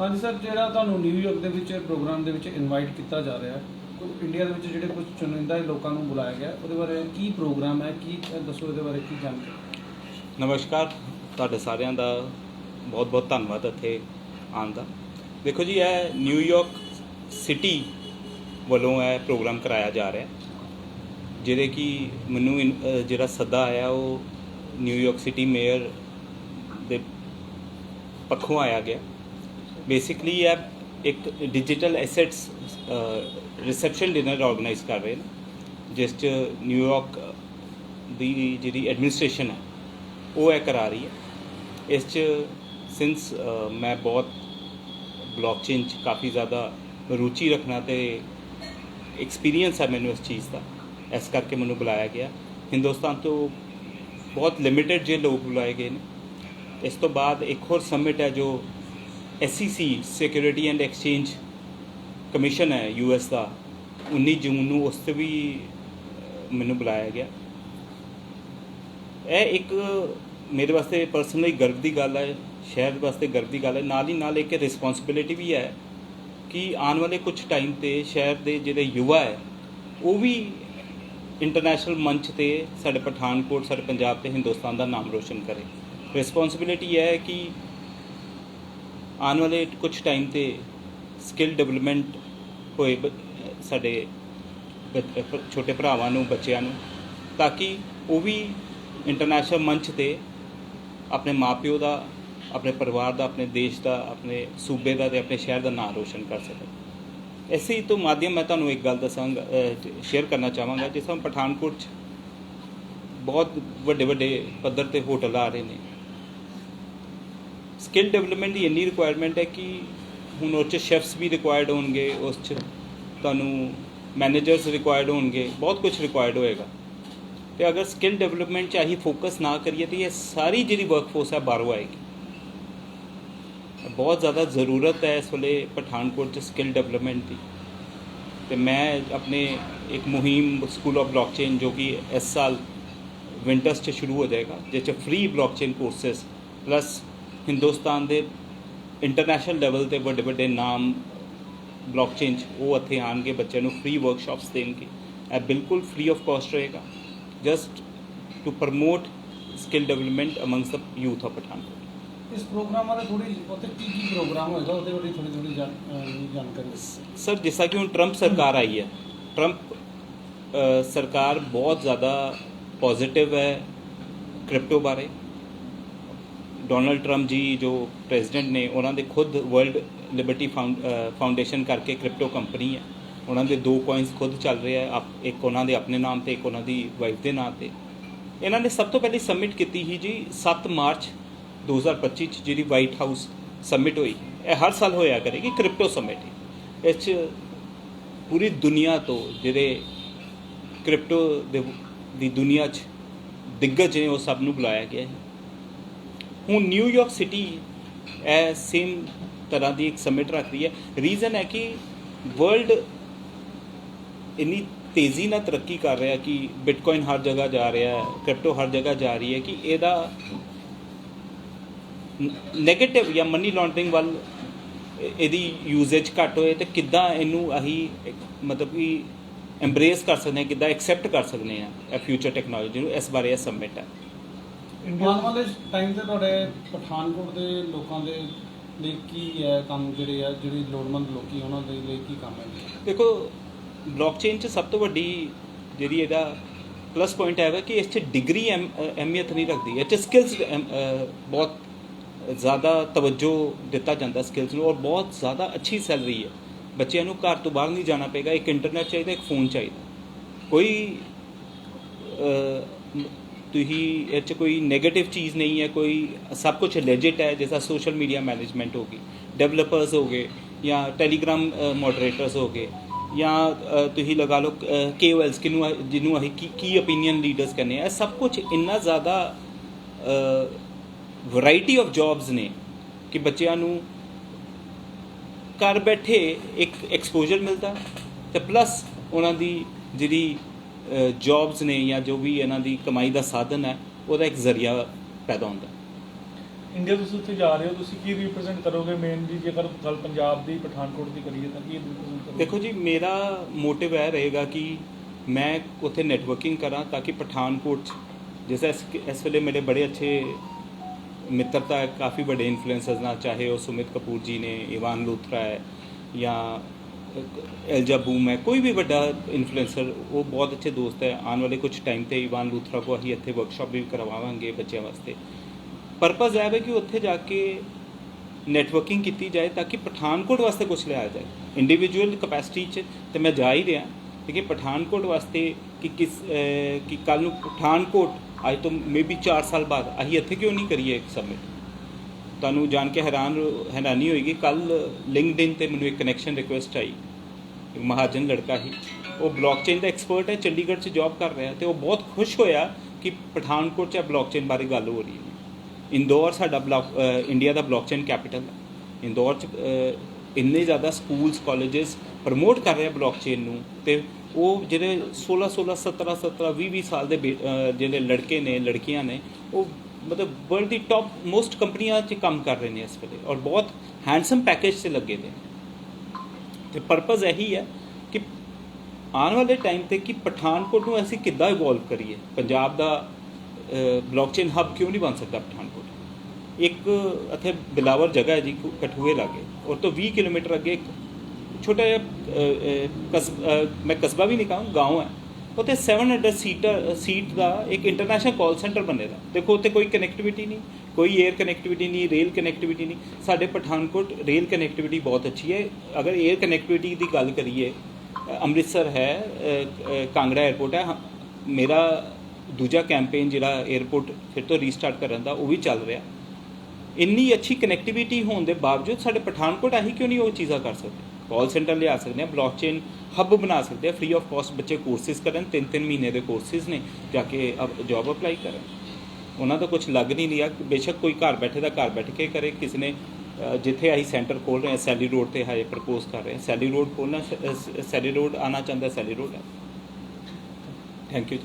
ਹਾਂਜੀ ਸਰ, ਜਿਹੜਾ ਤੁਹਾਨੂੰ ਨਿਊਯਾਰਕ ਦੇ ਵਿੱਚ ਪ੍ਰੋਗਰਾਮ ਦੇ ਵਿੱਚ ਇਨਵਾਈਟ ਕੀਤਾ ਜਾ ਰਿਹਾ ਹੈ ਇੰਡੀਆ ਦੇ ਵਿੱਚ ਜਿਹੜੇ ਕੁਝ ਚੁਣਿੰਦਾ ਲੋਕਾਂ ਨੂੰ ਬੁਲਾਇਆ ਗਿਆ, ਉਹਦੇ ਬਾਰੇ ਕੀ ਪ੍ਰੋਗਰਾਮ ਹੈ, ਕੀ ਦੱਸੋ ਇਹਦੇ ਬਾਰੇ ਕੀ ਜਾਣਕਾਰੀ? ਨਮਸਕਾਰ, ਤੁਹਾਡੇ ਸਾਰਿਆਂ ਦਾ ਬਹੁਤ ਬਹੁਤ ਧੰਨਵਾਦ ਇੱਥੇ ਆਉਣ ਦਾ। ਦੇਖੋ ਜੀ, ਇਹ ਨਿਊਯਾਰਕ ਸਿਟੀ ਵੱਲੋਂ ਇਹ ਪ੍ਰੋਗਰਾਮ ਕਰਾਇਆ ਜਾ ਰਿਹਾ। ਹੈ ਜਿਹਦੇ ਕਿ ਮੈਨੂੰ ਇਨ- ਜਿਹੜਾ ਸੱਦਾ ਆਇਆ, ਉਹ ਨਿਊਯਾਰਕ ਸਿਟੀ ਮੇਅਰ ਦੇ ਪੱਖੋਂ ਆਇਆ ਗਿਆ। ਬੇਸਿਕਲੀ ਇਹ ਇੱਕ digital assets reception dinner organise ਕਰ ਰਹੇ ਨੇ, ਜਿਸ 'ਚ ਨਿਊਯਾਰਕ ਦੀ ਜਿਹੜੀ ਐਡਮਿਨਿਸਟ੍ਰੇਸ਼ਨ ਹੈ, ਉਹ ਇਹ ਕਰਾ ਰਹੀ ਹੈ। ਇਸ 'ਚ ਸਿੰਸ ਮੈਂ ਬਹੁਤ ਬਲੌਕਚੇਨ 'ਚ ਕਾਫੀ ਜ਼ਿਆਦਾ ਰੁਚੀ ਰੱਖਣਾ ਤੇ ਐਕਸਪੀਰੀਅੰਸ ਹੈ ਮੈਨੂੰ ਇਸ ਚੀਜ਼ ਦਾ, ਇਸ ਕਰਕੇ ਮੈਨੂੰ ਬੁਲਾਇਆ ਗਿਆ। ਹਿੰਦੁਸਤਾਨ ਤੋਂ ਬਹੁਤ ਲਿਮਿਟਿਡ ਜੇ ਲੋਕ ਬੁਲਾਏ ਗਏ ਨੇ। ਇਸ ਤੋਂ ਬਾਅਦ ਇੱਕ ਹੋਰ ਸਮਿਟ ਹੈ ਜੋ SEC security and exchange commission ਹੈ ਯੂਐਸ ਦਾ। 19 ਜੂਨ ਨੂੰ ਉਸ ਤੇ ਵੀ ਮੈਨੂੰ ਬੁਲਾਇਆ ਗਿਆ। ਇਹ ਇੱਕ ਮੇਰੇ ਵਾਸਤੇ ਪਰਸਨਲੀ ਗਰਵ ਦੀ ਗੱਲ ਹੈ, ਸ਼ਹਿਰ ਵਾਸਤੇ ਗਰਵ ਦੀ ਗੱਲ ਹੈ। ਨਾਲ ਹੀ ਨਾਲ ਇੱਕ ਰਿਸਪੌਂਸਿਬਿਲਿਟੀ ਵੀ ਹੈ ਕਿ ਆਉਣ ਵਾਲੇ ਕੁਝ ਟਾਈਮ ਤੇ ਸ਼ਹਿਰ ਦੇ ਜਿਹੜੇ ਯੁਵਾ ਹੈ, ਉਹ ਵੀ ਇੰਟਰਨੈਸ਼ਨਲ ਮੰਚ ਤੇ ਸਾਡੇ ਪਠਾਨਕੋਟ, ਸਾਡੇ ਪੰਜਾਬ ਤੇ ਹਿੰਦੁਸਤਾਨ ਦਾ ਨਾਮ ਰੋਸ਼ਨ ਕਰੇ। ਰਿਸਪੌਂਸਿਬਿਲਿਟੀ ਹੈ ਕਿ ਆਉਣ ਵਾਲੇ ਕੁਝ ਟਾਈਮ ਤੇ ਸਕਿੱਲ ਡਿਵੈਲਪਮੈਂਟ ਹੋਏ ਸਾਡੇ ਛੋਟੇ ਭਰਾਵਾਂ ਨੂੰ, ਬੱਚਿਆਂ ਨੂੰ, ਤਾਂ ਕਿ ਉਹ ਵੀ ਇੰਟਰਨੈਸ਼ਨਲ ਮੰਚ ਤੇ ਆਪਣੇ ਮਾਪਿਓ ਦਾ, ਆਪਣੇ ਪਰਿਵਾਰ ਦਾ, ਆਪਣੇ ਦੇਸ਼ ਦਾ, ਆਪਣੇ ਸੂਬੇ ਦਾ ਤੇ ਆਪਣੇ ਸ਼ਹਿਰ ਦਾ ਨਾਮ ਰੋਸ਼ਨ ਕਰ ਸਕਣ। ਇਸੇ ਤੋਂ ਮਾਧਿਅਮ ਮੈਂ ਤੁਹਾਨੂੰ ਇੱਕ ਗੱਲ ਦੱਸਾਂਗਾ ਸ਼ੇਅਰ ਕਰਨਾ ਚਾਹਾਂਗਾ। ਜਿਸ ਤਰ੍ਹਾਂ ਪਠਾਨਕੋਟ 'ਚ ਬਹੁਤ ਵੱਡੇ ਵੱਡੇ ਪੱਧਰ ਤੇ ਹੋਟਲ ਆ ਰਹੇ ਨੇ। ਸਕਿੱਲ ਡਿਵੈਲਪਮੈਂਟ ਦੀ ਇੰਨੀ ਰਿਕੁਆਇਰਮੈਂਟ ਹੈ ਕਿ ਹੁਣ ਉਹ 'ਚ ਸ਼ੈਫਸ ਵੀ ਰਿਕੁਆਇਰਡ ਹੋਣਗੇ, ਉਸ 'ਚ ਤੁਹਾਨੂੰ ਮੈਨੇਜਰਸ ਰਿਕੁਆਇਰਡ ਹੋਣਗੇ, ਬਹੁਤ ਕੁਝ ਰਿਕੁਆਇਰਡ ਹੋਏਗਾ। ਤੇ ਅਗਰ ਸਕਿੱਲ ਡਿਵੈਲਪਮੈਂਟ 'ਚ ਅਸੀਂ ਫੋਕਸ ਨਾ ਕਰੀਏ ਤੇ ਇਹ ਸਾਰੀ ਜਿਹੜੀ ਵਰਕਫੋਰਸ ਹੈ ਬਾਹਰੋਂ ਆਏਗੀ। ਬਹੁਤ ਜ਼ਿਆਦਾ ਜ਼ਰੂਰਤ ਹੈ ਇਸ ਵੇਲੇ ਪਠਾਨਕੋਟ 'ਚ ਸਕਿੱਲ ਡਿਵੈਲਪਮੈਂਟ ਦੀ। ਤੇ ਮੈਂ ਆਪਣੇ ਇੱਕ ਮੁਹਿੰਮ ਸਕੂਲ ਆਫ ਬਲੌਕਚੇਨ ਜੋ ਕਿ ਇਸ ਸਾਲ ਵਿੰਟਰਸ 'ਚ ਸ਼ੁਰੂ ਹੋ ਜਾਏਗਾ, ਜਿਸ 'ਚ free blockchain courses plus Hindustan ਦੇ ਇੰਟਰਨੈਸ਼ਨਲ ਲੈਵਲ ਤੇ ਵੱਡੇ ਵੱਡੇ ਨਾਮ ਬਲੌਕਚੇਨ 'ਚ ਉਹ ਇੱਥੇ ਆਣਗੇ ਬੱਚਿਆਂ ਨੂੰ ਫ੍ਰੀ ਵਰਕਸ਼ਾਪਸ ਦੇਣਗੇ। ਇਹ ਬਿਲਕੁਲ ਫ੍ਰੀ ਆਫ ਕਾਸਟ ਰਹੇਗਾ। Just to promote skill development amongst the youth of Pathankot ਇਸ ਪ੍ਰੋਗਰਾਮ ਬਾਰੇ ਥੋੜੀ ਉੱਥੇ ਕੀ ਕੀ ਪ੍ਰੋਗਰਾਮ ਹੋਏਗਾ? ਉਹਦੇ ਬਾਰੇ ਥੋੜੀ ਥੋੜੀ ਜਾਣਕਾਰੀ ਸਰ ਜਿਸ ਤਰ੍ਹਾਂ ਕਿ ਹੁਣ ਟਰੰਪ ਸਰਕਾਰ ਆਈ ਹੈ ਟਰੰਪ ਸਰਕਾਰ ਬਹੁਤ ਜ਼ਿਆਦਾ ਪੋਜ਼ਿਟਿਵ ਹੈ ਕ੍ਰਿਪਟੋ ਬਾਰੇ। ਡੋਨਲਡ ਟਰੰਪ ਜੀ ਜੋ ਪ੍ਰੈਜ਼ੀਡੈਂਟ ਨੇ, ਉਹਨਾਂ ਦੇ ਖੁਦ ਵਰਲਡ ਲਿਬਰਟੀ ਫਾਊਂਡੇਸ਼ਨ ਕਰਕੇ ਕ੍ਰਿਪਟੋ ਕੰਪਨੀ ਹੈ। ਉਹਨਾਂ ਦੇ ਦੋ ਕੋਇਨਸ ਖੁਦ ਚੱਲ ਰਹੇ ਆ ਇੱਕ ਉਹਨਾਂ ਦੇ ਆਪਣੇ ਨਾਮ ਤੇ, ਇੱਕ ਉਹਨਾਂ ਦੀ ਵਾਈਫ ਦੇ ਨਾਮ ਤੇ। ਇਹਨਾਂ ਨੇ ਸਭ ਤੋਂ ਪਹਿਲੀ ਸਬਮਿਟ ਕੀਤੀ ਸੀ ਜੀ 7 ਮਾਰਚ 2025 ਚ ਜਿਹੜੀ ਵਾਈਟ ਹਾਊਸ ਸਬਮਿਟ ਹੋਈ। ਇਹ ਹਰ ਸਾਲ ਹੋਇਆ ਕਰੇਗੀ ਕ੍ਰਿਪਟੋ ਸਬਮਿਟ ਇਸ 'ਚ ਪੂਰੀ ਦੁਨੀਆ ਤੋਂ ਜਿਹੜੇ ਕ੍ਰਿਪਟੋ ਦੇ, ਦੀ ਦੁਨੀਆ 'ਚ ਦਿੱਗਜ ਨੇ, ਉਹ ਸਭ ਨੂੰ ਬੁਲਾਇਆ ਗਿਆ ਹੈ। ਹੁਣ ਨਿਊਯਾਰਕ ਸਿਟੀ ਇਹ ਸੇਮ ਤਰ੍ਹਾਂ ਦੀ ਇੱਕ ਸਮਿਟ ਰੱਖਦੀ ਹੈ ਰੀਜ਼ਨ ਹੈ ਕਿ ਵਰਲਡ ਇੰਨੀ ਤੇਜ਼ੀ ਨਾਲ ਤਰੱਕੀ ਕਰ ਰਿਹਾ ਕਿ ਬਿਟਕੋਇਨ ਹਰ ਜਗ੍ਹਾ ਜਾ ਰਿਹਾ ਹੈ ਕ੍ਰਿਪਟੋ ਹਰ ਜਗ੍ਹਾ ਜਾ ਰਹੀ ਹੈ ਕਿ ਇਹਦਾ 네ਗੇਟਿਵ ਜਾਂ ਮਨੀ ਲਾਂਡਰਿੰਗ ਵੱਲ ਇਹਦੀ ਯੂਜ਼ੇਜ ਘੱਟ ਹੋਏ ਤੇ ਕਿੱਦਾਂ ਇਹਨੂੰ ਅਸੀਂ ਮਤਲਬ ਕਿ ਐਮਬ੍ਰੇਸ ਕਰ ਸਕਦੇ ਹਾਂ, ਕਿੱਦਾਂ ਐਕਸੈਪਟ ਕਰ ਸਕਦੇ ਹਾਂ ਇਹ ਫਿਊਚਰ ਟੈਕਨੋਲੋਜੀ ਨੂੰ ਇਸ ਬਾਰੇ ਇਹ ਸਬਮਿਟ ਹੈ ਆਉਣ ਵਾਲੇ ਟਾਈਮ ਤੇ ਤੁਹਾਡੇ ਪਠਾਨਕੋਟ ਦੇ ਲੋਕਾਂ ਦੇ ਲਈ ਕੀ ਹੈ ਕੰਮ ਜਿਹੜੇ ਆ ਜਿਹੜੀ ਲੋੜਵੰਦ ਲੋਕੀ ਉਹਨਾਂ ਦੇ ਲਈ ਕੀ ਕੰਮ ਹੈ? ਦੇਖੋ ਬਲੌਕਚੇਨ 'ਚ ਸਭ ਤੋਂ ਵੱਡੀ ਜਿਹੜੀ ਇਹਦਾ ਪਲੱਸ ਪੁਆਇੰਟ ਹੈ ਕਿ ਇਸ 'ਚ ਡਿਗਰੀ ਅਹਿਮੀਅਤ ਨਹੀਂ ਰੱਖਦੀ। ਇਹ 'ਚ ਸਕਿੱਲਸ ਬਹੁਤ ਜ਼ਿਆਦਾ ਤਵੱਜੋ ਦਿੱਤਾ ਜਾਂਦਾ ਸਕਿੱਲਸ ਨੂੰ ਔਰ ਬਹੁਤ ਜ਼ਿਆਦਾ ਅੱਛੀ ਸੈਲਰੀ ਹੈ। ਬੱਚਿਆਂ ਨੂੰ ਘਰ ਤੋਂ ਬਾਹਰ ਨਹੀਂ ਜਾਣਾ ਪਏਗਾ। ਇੱਕ ਇੰਟਰਨੈਟ ਚਾਹੀਦਾ ਇੱਕ ਫੋਨ ਚਾਹੀਦਾ। ਕੋਈ ਤੁਸੀਂ ਇਹ 'ਚ ਕੋਈ 네ਗੇਟਿਵ ਚੀਜ਼ ਨਹੀਂ ਹੈ ਕੋਈ ਸਭ ਕੁਝ ਲੈਜਿਟ ਹੈ ਜਿਵੇਂ ਸੋਸ਼ਲ ਮੀਡੀਆ ਮੈਨੇਜਮੈਂਟ ਹੋ ਗਈ ਡਿਵੈਲਪਰਸ ਹੋ ਗਏ ਜਾਂ ਟੈਲੀਗ੍ਰਾਮ ਮੋਡਰੇਟਰਸ ਹੋ ਗਏ ਜਾਂ ਤੁਸੀਂ ਲਗਾ ਲਓ ਕੇਓਐਲਸ ਕਿਨੂੰ ਅਹ, ਜਿਹਨੂੰ ਅਸੀਂ ਕੀ ਕੀ ਓਪੀਨੀਅਨ ਲੀਡਰਸ ਕਰਨੇ ਆ ਇਹ ਸਭ ਕੁਝ ਇੰਨਾ ਜ਼ਿਆਦਾ ਵੈਰਾਈਟੀ ਆਫ ਜੌਬਸ ਨੇ ਕਿ ਬੱਚਿਆਂ ਨੂੰ ਘਰ ਬੈਠੇ ਇੱਕ ਐਕਸਪੋਜ਼ਰ ਮਿਲਦਾ ਤੇ ਪਲੱਸ ਉਹਨਾਂ ਦੀ ਜਿਹੜੀ ਜੌਬਸ ਨੇ ਜਾਂ ਜੋ ਵੀ ਇਹਨਾਂ ਦੀ ਕਮਾਈ ਦਾ ਸਾਧਨ ਹੈ ਉਹਦਾ ਇੱਕ ਜ਼ਰੀਆ ਪੈਦਾ ਹੁੰਦਾ ਇੰਡੀਆ ਤੁਸੀਂ ਉੱਥੇ ਜਾ ਰਹੇ ਹੋ ਤੁਸੀਂ ਕੀ ਰਿਪਰੈਜ਼ੈਂਟ ਕਰੋਗੇ ਮੇਨਲੀ ਜੇਕਰ ਗੱਲ ਪੰਜਾਬ ਦੀ ਪਠਾਨਕੋਟ ਦੀ ਕਰੀਏ ਤਾਂ ਕੀ ਰਿਪਰੈਜ਼ੈਂਟ ਕਰੋਗੇ? ਦੇਖੋ ਜੀ ਮੇਰਾ ਮੋਟਿਵ ਇਹ ਰਹੇਗਾ ਕਿ ਮੈਂ ਉੱਥੇ ਨੈਟਵਰਕਿੰਗ ਕਰਾਂ ਤਾਂ ਕਿ ਪਠਾਨਕੋਟ ਜਿਸ ਇਸ ਵੇਲੇ ਮੇਰੇ ਬੜੇ ਅੱਛੇ ਮਿੱਤਰਤਾ ਹੈ ਕਾਫੀ ਵੱਡੇ ਇਨਫਲੂਐਂਸਰਸ ਨਾਲ ਚਾਹੇ ਉਹ ਸੁਮਿਤ ਕਪੂਰ ਜੀ ਨੇ ਇਵਾਨ ਲੂਥਰਾ ਹੈ ਜਾਂ ਐਲਜਾ ਬੂਮ ਹੈ। ਕੋਈ ਵੀ ਵੱਡਾ ਇਨਫਲੂਐਂਸਰ ਉਹ ਬਹੁਤ ਅੱਛੇ ਦੋਸਤ ਹੈ। ਆਉਣ ਵਾਲੇ ਕੁਝ ਟਾਈਮ ਤੇ ਇਵਾਨ ਲੂਥਰਾ ਕੋ ਅਸੀਂ ਇੱਥੇ ਵਰਕਸ਼ਾਪ ਵੀ ਕਰਵਾਵਾਂਗੇ ਬੱਚਿਆਂ ਵਾਸਤੇ। ਪਰਪਸ ਇਹ ਵੀ ਕਿ ਉੱਥੇ ਜਾ ਕੇ ਨੈਟਵਰਕਿੰਗ ਕੀਤੀ ਜਾਏ ਤਾਂ ਕਿ ਪਠਾਨਕੋਟ ਵਾਸਤੇ ਕੁਝ ਲਿਆਇਆ ਜਾਏ। ਇੰਡੀਵਿਜੂਅਲ ਕਪੈਸਿਟੀ 'ਚ ਤੇ ਮੈਂ ਜਾ ਹੀ ਰਿਹਾ। ਲੇਕਿਨ ਪਠਾਨਕੋਟ ਵਾਸਤੇ ਕਿ ਕਿਸ ਕਿ ਕੱਲ ਨੂੰ ਪਠਾਨਕੋਟ, ਅੱਜ ਤੋਂ ਮੇਬੀ 4 ਸਾਲ ਬਾਅਦ ਅਸੀਂ ਇੱਥੇ ਕਿਉਂ ਨਹੀਂ ਕਰੀਏ ਇੱਕ ਸਮਿਟ ਤੁਹਾਨੂੰ ਜਾਣ ਕੇ ਹੈਰਾਨ ਹੈਰਾਨੀ ਹੋਏਗੀ ਕੱਲ ਲਿੰਕਡਇਨ ਤੇ ਮੈਨੂੰ ਇੱਕ ਕਨੈਕਸ਼ਨ ਰਿਕੁਐਸਟ ਆਈ। ਇੱਕ ਮਹਾਜਨ ਲੜਕਾ ਸੀ। ਉਹ ਬਲੌਕਚੇਨ ਦਾ ਐਕਸਪਰਟ ਹੈ, ਚੰਡੀਗੜ੍ਹ 'ਚ ਜੌਬ ਕਰ ਰਿਹਾ ਤੇ ਉਹ ਬਹੁਤ ਖੁਸ਼ ਹੋਇਆ ਕਿ ਪਠਾਨਕੋਟ 'ਚ ਬਲੌਕਚੇਨ ਬਾਰੇ ਗੱਲ ਹੋ ਰਹੀ ਹੈ। ਇੰਦੌਰ ਸਾਡਾ ਬਲੌਕ ਇੰਡੀਆ ਦਾ ਬਲੌਕਚੇਨ ਕੈਪੀਟਲ ਹੈ। ਇੰਦੌਰ 'ਚ ਇੰਨੇ ਜ਼ਿਆਦਾ ਸਕੂਲਸ ਕਾਲਜਸ ਪ੍ਰਮੋਟ ਕਰ ਰਿਹਾ ਆ ਬਲੌਕਚੇਨ ਨੂੰ ਤੇ ਉਹ ਜਿਹੜੇ 16 16 17 17 20 20 ਸਾਲ ਦੇ ਬੇ- ਜਿਹੜੇ ਲੜਕੇ ਨੇ, ਲੜਕੀਆਂ ਨੇ, ਉਹ ਮਤਲਬ ਵਰਲਡ ਦੀ ਟੌਪ ਮੋਸਟ ਕੰਪਨੀਆਂ 'ਚ ਕੰਮ ਕਰ ਰਹੇ ਨੇ ਇਸ ਵੇਲੇ ਔਰ ਬਹੁਤ ਹੈਂਡਸਮ ਪੈਕੇਜ 'ਤੇ ਲੱਗੇ ਨੇ ਤੇ ਪਰਪਸ ਇਹੀ ਹੈ ਕਿ ਆਉਣ ਵਾਲੇ ਟਾਈਮ ਤੇ ਕਿ ਪਠਾਨਕੋਟ ਨੂੰ ਅਸੀਂ ਕਿੱਦਾਂ ਇਵੋਲਵ ਕਰੀਏ ਪੰਜਾਬ ਦਾ ਬਲੌਕਚੇਨ ਹੱਬ ਕਿਉਂ ਨਹੀਂ ਬਣ ਸਕਦਾ ਪਠਾਨਕੋਟ ਇੱਕ ਇੱਥੇ ਬਿਲਾਵਰ ਜਗ੍ਹਾ ਹੈ ਜੀ ਕੁ- ਕਠੂਏ ਲਾਗੇ ਔਰ ਤੋਂ 20 ਕਿਲੋਮੀਟਰ ਅੱਗੇ ਇੱਕ ਛੋਟਾ ਜਿਹਾ ਅ, ਅ, ਕਸ- ਅ, ਮੈਂ ਕਸਬਾ ਵੀ ਨਹੀਂ ਕਹਾਂ گاؤں ਹੈ ਉੱਥੇ 700 ਸੀਟ ਸੀਟ ਦਾ ਇੱਕ ਇੰਟਰਨੈਸ਼ਨਲ ਕਾਲ ਸੈਂਟਰ ਬਣੇਗਾ ਦੇਖੋ, ਉੱਥੇ ਕੋਈ ਕਨੈਕਟੀਵਿਟੀ ਨਹੀਂ, ਕੋਈ 에ਅਰ ਕਨੈਕਟੀਵਿਟੀ ਨਹੀਂ ਰੇਲ ਕਨੈਕਟੀਵਿਟੀ ਨਹੀਂ। ਸਾਡੇ ਪਠਾਨਕੋਟ ਰੇਲ ਕਨੈਕਟੀਵਿਟੀ ਬਹੁਤ ਅੱਛੀ ਹੈ। ਅਗਰ 에ਅਰ ਕਨੈਕਟੀਵਿਟੀ ਦੀ ਗੱਲ ਕਰੀਏ ਅੰਮ੍ਰਿਤਸਰ ਹੈ ਕਾਂਗੜਾ 에ਅਰਪੋਰਟ ਹੈ, ਮੇਰਾ ਦੂਜਾ ਕੈਂਪੇਨ ਜਿਹੜਾ 에ਅਰਪੋਰਟ ਫਿਰ ਤੋਂ ਰੀਸਟਾਰਟ ਕਰਨ ਦਾ, ਉਹ ਵੀ ਚੱਲ ਰਿਹਾ। ਇੰਨੀ ਅੱਛੀ ਕਨੈਕਟੀਵਿਟੀ ਹੋਣ ਦੇ ਬਾਵਜੂਦ ਸਾਡੇ ਪਠਾਨਕੋਟ ਆਹੀ ਕਿਉਂ ਨਹੀਂ ਉਹ ਚੀਜ਼ਾਂ ਕਰ ਸਕਦੇ? ਕਾਲ ਸੈਂਟਰ ਲਿਆ ਸਕਦੇ ਆ ਬਲੌਕਚੇਨ ਹੱਬ ਬਣਾ ਸਕਦੇ ਆ ਫ੍ਰੀ ਆਫ ਕਾਸਟ ਬੱਚੇ ਕੋਰਸਿਸ ਕਰਨ, ਤਿੰਨ ਤਿੰਨ ਮਹੀਨੇ ਦੇ ਕੋਰਸਿਸ ਨੇ, ਜਾ ਕੇ ਜੌਬ ਅਪਲਾਈ ਕਰਨ। ਉਹਨਾਂ ਦਾ ਕੁਝ ਲੱਗ ਨਹੀਂ ਰਿਹਾ ਬੇਸ਼ੱਕ ਕੋਈ ਘਰ ਬੈਠੇ ਦਾ ਘਰ ਬੈਠ ਕੇ ਕਰੇ, ਕਿਸੇ ਨੇ ਜਿੱਥੇ ਅਸੀਂ ਸੈਂਟਰ ਖੋਲ ਰਹੇ ਹਾਂ ਸੈਲੀ ਰੋਡ ਤੇ ਹਾਏ ਪ੍ਰਪੋਜ਼ ਕਰ ਰਹੇ ਹਾਂ ਸੈਲੀ ਰੋਡ ਖੋਲਣਾ ਸੈਲੀ ਰੋਡ ਆਣਾ ਚਾਹੁੰਦਾ ਸੈਲੀ ਰੋਡ ਹੈ ਥੈਂਕ ਯੂ